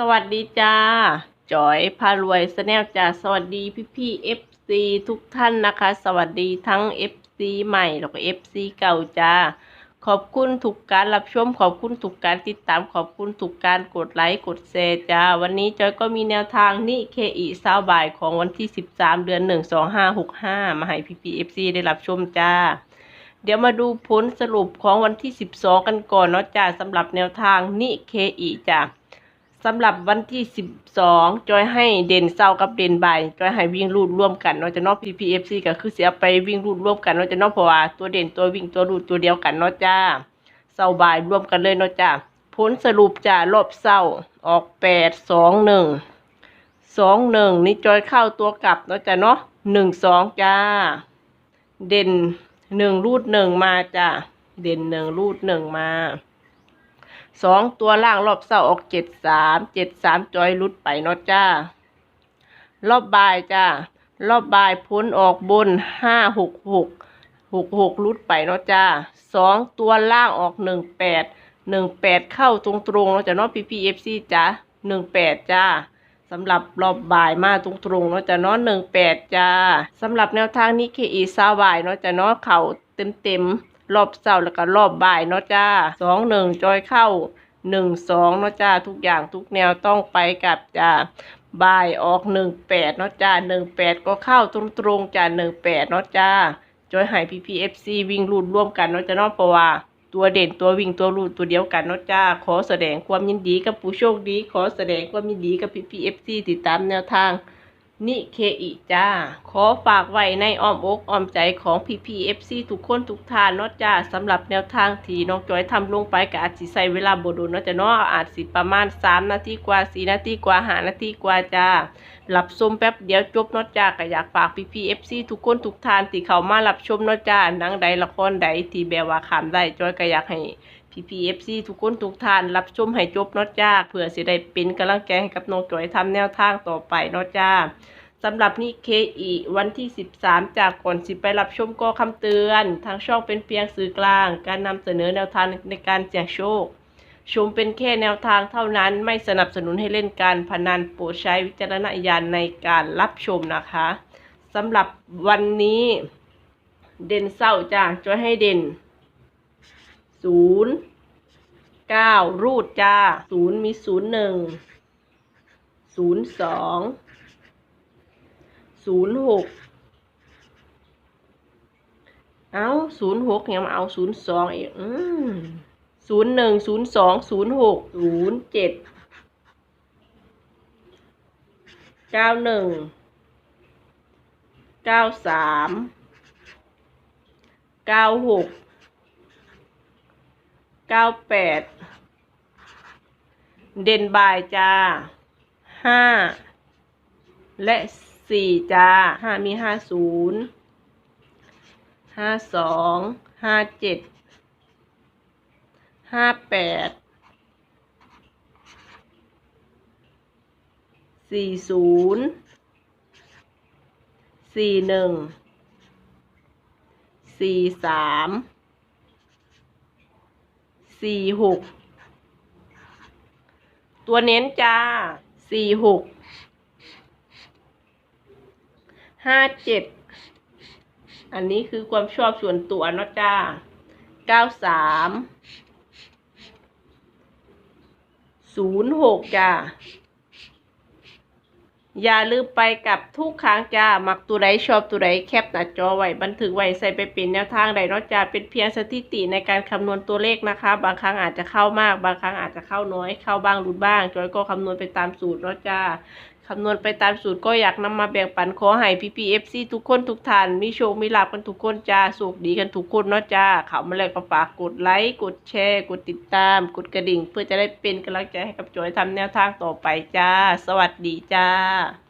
สวัสดีจ้าจอยพารวยสแนลจ้าสวัสดีพี่พี่เอฟซีทุกท่านนะคะ สวัสดีทั้ง FC ใหม่แล้วก็ FC เก่าจ้า ขอบคุณทุกการรับชม ขอบคุณทุกการติดตาม ขอบคุณทุกการกดไลค์กดแชร์จ้า วันนี้จอยก็มีแนวทางนี่เคอีซาวบ่ายของวันที่ 13 เดือน 1 2 5 6 5 มาให้พี่พี่เอฟซีได้รับชมจ้าเดี๋ยวมาดูผลสรุปของวันที่ 12 กันก่อนเนาะจ้าสำหรับแนวทางนิเคอีจ้า สำหรับวันที่12จอยให้เด่นเศร้ากับเด่นบ่ายจอยให้วิ่งรูดร่วมกันเนาะจะเนอก PPFC ก็คือเสียไปวิ่งรูดร่วมกันเนาะจะเนอกเพราะว่าตัวเด่นตัววิ่งตัวรูดตัวเดียวกันเนาะจ้าเศร้าบ่ายร่วมกันเลยเนาะจ้าผลสรุปจ้ารอบเศร้าออก8 2 1 2 1นี่จอยเข้าตัวกลับเนาะจ้าเนาะ1 2จ้า เด่นหนึ่งรูดหนึ่งมาจ้ะเด่นหนึ่งรูดหนึ่งมา สองตัวล่างรอบเสาออกเจ็ดสามเจ็ดสามจอยรุดไปเนาะจ้า รอบบ่ายจ้ารอบบ่ายพ้นออกบนห้าหกหกหกหกรุดไปเนาะจ้าสองตัวล่างออกหนึ่งแปดหนึ่งแปดเข้าตรงตรงเนาะจ้ะเนาะพีพีเอฟซีจ้าหนึ่งแปดจ้าสำหรับรอบบ่ายมาตรงๆเนาะจะเนาะหนึ่งแปดจ้าสำหรับแนวทางนี้เคอีซาวบ่ายเนาะจะเนาะเข่าเต็มเต็มๆ รอบเสาร์แล้วก็รอบบ่ายเนาะจ้าสองหนึ่งจอยเข้าหนึ่งสองเนาะจ้าทุกอย่างทุกแนวต้องไปกับจ้าบ่ายออกหนึ่งแปดเนาะจ้าหนึ่งแปดก็เข้าตรงๆจ้าหนึ่งแปดเนาะจ้าจอยให้พีพีเอฟซีวิ่งรูดร่วมกันเนาะจะเนาะเพราะว่าตัวเด่นตัววิ่งตัวรูดตัวเดียวกันเนาะจ้า ขอแสดงความยินดีกับผู้โชคดี ขอแสดงความยินดีกับพี่พีเอฟซีติดตามแนวทาง นิเคอีจ้า ขอฝากไว้ในอ้อมอกอ้อมใจของพีพีเอฟซีทุกคนทุกท่านเนาะจ้าสำหรับแนวทางที่น้องจอยทำลงไปก็อาจสิใช้เวลาบดนเนาะจ้าเนาะอาจสิประมาณ 3 นาทีกว่า4นาทีกว่า5นาทีกว่าจ้ารับชมแป๊บเดียวจบเนาะจ้าก็อยากฝากพี่พีเอฟซีทุกคนทุกท่านที่เข้ามารับชมเนาะจ้าหนังใดละครใดที่แบบว่าขามได้จอยก็อยากให้ พี่พีเอฟซีทุกคนทุกท่านรับชมให้จบนาะจ้าเพื่อสิได้เป็นกำลังใจให้กับน้องจอยทำแนวทางต่อไปนาะจ้าสำหรับนี่เคอีวันที่ 13 จากก่อนสิไปรับชมก็คำเตือน ทางช่องเป็นเพียงสื่อกลาง การนำเสนอแนวทางในการเสี่ยงโชค ชมเป็นแค่แนวทางเท่านั้นไม่สนับสนุนให้เล่นการพนันโปรดใช้วิจารณญาณในการรับชมนะคะสำหรับวันนี้ เด่นเศร้าจ้าจะให้เด่น ศูนย์เก้ารูดจ้าศูนย์มีศูนย์หนึ่งศูนย์สองศูนย์หกเอาศูนย์หกยังมาเอาศูนย์สองอีกศูนย์หนึ่งศูนย์สองศูนย์หกศูนย์เจ็ดเก้าหนึ่งเก้าสามเก้าหก เก้าแปดเด่นบายจ้าห้าและสี่จ้าห้ามีห้าศูนย์ห้าสองห้าเจ็ดห้าแปดสี่ศูนย์สี่หนึ่งสี่สาม สี่หกตัวเน้นจ้าสี่หกห้าเจ็ดอันนี้คือความชอบส่วนตัวเนาะจ้าเก้าสามศูนย์หกจ้า อย่าลืมไปกับทุกครั้งจ้ามักตัวไรชอบตัวไรแคปหน้าจอไว้บันทึกไว้ใส่ไปเป็นแนวทางใดเนาะจ้าเป็นเพียงสถิติในการคำนวณตัวเลขนะคะ บางครั้งอาจจะเข้ามาก บางครั้งอาจจะเข้าน้อย เข้าบ้างรุดบ้าง จอยก็คำนวณไปตามสูตรเนาะจ้า คำนวณไปตามสูตรก็อยากนำมาแบ่งปันขอให้พี่พีเอฟซีทุกคนทุกท่านมีโชคมีลาภกันทุกคนจ้าสุขดีกันทุกคนเนาะจ้าเขามาแล้วก็ฝากกดไลค์กดแชร์ กดติดตาม กดกระดิ่ง เพื่อจะได้เป็นกำลังใจให้กับจอยทำแนวทางต่อไปจ้า สวัสดีจ้า